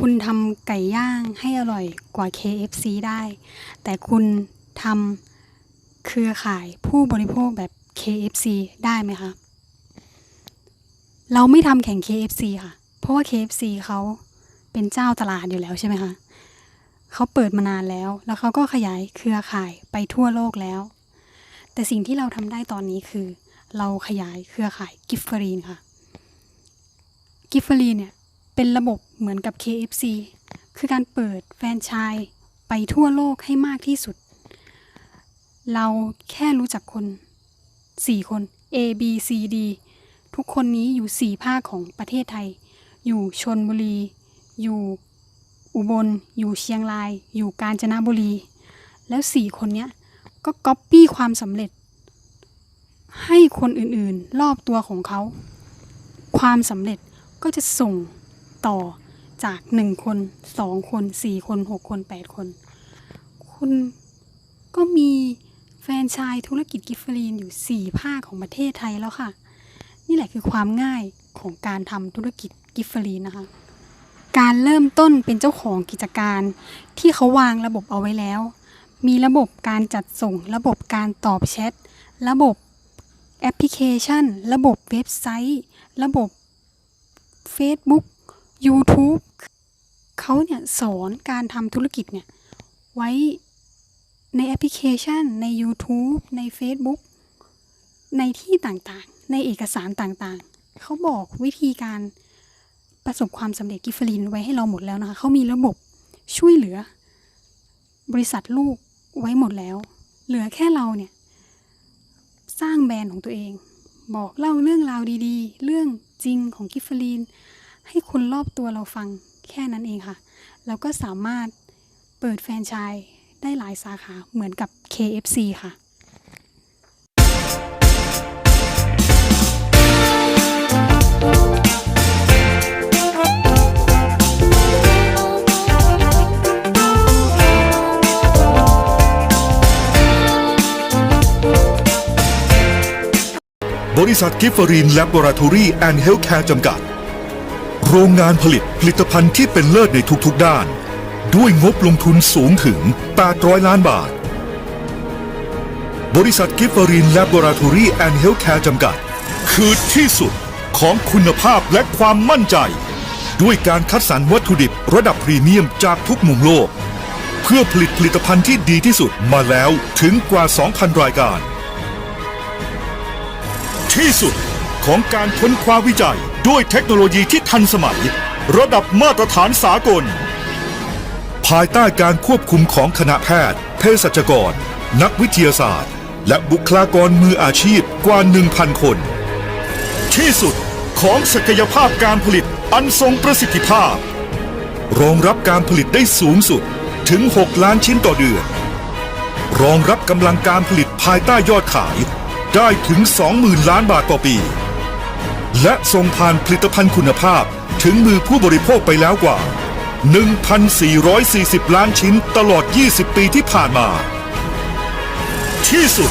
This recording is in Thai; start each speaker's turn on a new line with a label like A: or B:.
A: คุณทำไก่ย่างให้อร่อยกว่า KFC ได้ แต่คุณทำเครือข่ายผู้บริโภคแบบ KFC ได้ไหมคะ เราไม่ทำแข่ง KFC ค่ะ เพราะว่า KFC เขาเป็นเจ้าตลาดอยู่แล้วใช่ไหมคะเขาเปิดมานานแล้ว แล้วเขาก็ขยายเครือข่ายไปทั่วโลกแล้ว แต่สิ่งที่เราทำได้ตอนนี้คือ เราขยายเครือข่ายกิฟเฟอรีนค่ะ กิฟเฟอรีนเนี่ย เป็นระบบเหมือนกับ KFC คือการเปิดแฟรนไชส์ไปทั่วโลกให้มากที่สุด เราแค่รู้จักคน 4 คน A B C D ทุกคนนี้อยู่ 4 ภาคของประเทศไทย อยู่ชนบุรี อยู่อุบล อยู่เชียงราย อยู่กาญจนบุรี แล้ว 4 คนเนี้ยก็ก๊อปปี้ความสำเร็จ ให้คนอื่นๆ รอบตัวของเขา ความสำเร็จก็จะส่ง ต่อจากหนึ่งคนสองคนสี่คนหกคนแปดคน คุณก็มีแฟนชายธุรกิจกิฟเฟอรีนอยู่สี่ภาคของประเทศไทยแล้วค่ะ นี่แหละคือความง่ายของการทำธุรกิจกิฟเฟอรีนนะคะ การเริ่มต้นเป็นเจ้าของกิจการ ที่เขาวางระบบเอาไว้แล้ว มีระบบการจัดส่ง ระบบการตอบแชท ระบบแอปพลิเคชัน ระบบเว็บไซต์ ระบบ Facebook YouTube เขาเนี่ยสอนการทำธุรกิจเนี่ยไว้ในแอปพลิเคชัน ใน YouTube ใน Facebook ในที่ต่างๆ ในเอกสารต่างๆ เขาบอกวิธีการประสบความสำเร็จกิฟเฟอรินไว้ให้เราหมดแล้วนะคะ เขามีระบบช่วยเหลือ บริษัทลูกไว้หมดแล้ว เหลือแค่เราเนี่ย สร้างแบรนด์ของตัวเอง บอกเล่าเรื่องราวดีๆ เรื่องจริงของกิฟเฟอรีน ให้คนรอบตัวเราฟังแค่นั้นเองค่ะ แล้วก็สามารถเปิดแฟรนไชส์ได้หลายสาขาเหมือนกับ KFC ค่ะ
B: บริษัทกิฟเฟอรีนแลบอราทอรี่แอนด์เฮลท์แคร์จำกัด โรงงานผลิตผลิตภัณฑ์ที่เป็นเลิศในทุกๆด้าน ด้วยงบลงทุนสูงถึง 800 ล้านบาท บริษัทกิฟเฟอรีนแลบอราทอรี่แอนด์เฮลท์แคร์จำกัด คือที่สุดของคุณภาพและความมั่นใจ ด้วยการคัดสรรวัตถุดิบระดับพรีเมียมจากทุกมุมโลก เพื่อผลิตผลิตภัณฑ์ที่ดีที่สุดมาแล้วถึงกว่า 2,000 รายการ ที่สุดของการค้นคว้าวิจัย ด้วยเทคโนโลยีที่ทันสมัย ระดับมาตรฐานสากล ภายใต้การควบคุมของคณะแพทย์ เภสัชกร นักวิทยาศาสตร์ และบุคลากรมืออาชีพกว่า 1,000 คน ที่สุดของศักยภาพการผลิตอันทรงประสิทธิภาพ รองรับการผลิตได้สูงสุดถึง 6 ล้านชิ้นต่อเดือน รองรับกำลังการผลิตภายใต้ยอดขายได้ถึง 20,000 ล้านบาทต่อปี และส่งผ่านผลิตภัณฑ์คุณภาพถึงมือผู้บริโภคไปแล้วกว่า 1,440 ล้านชิ้นตลอด 20 ปีที่ผ่านมา ที่สุด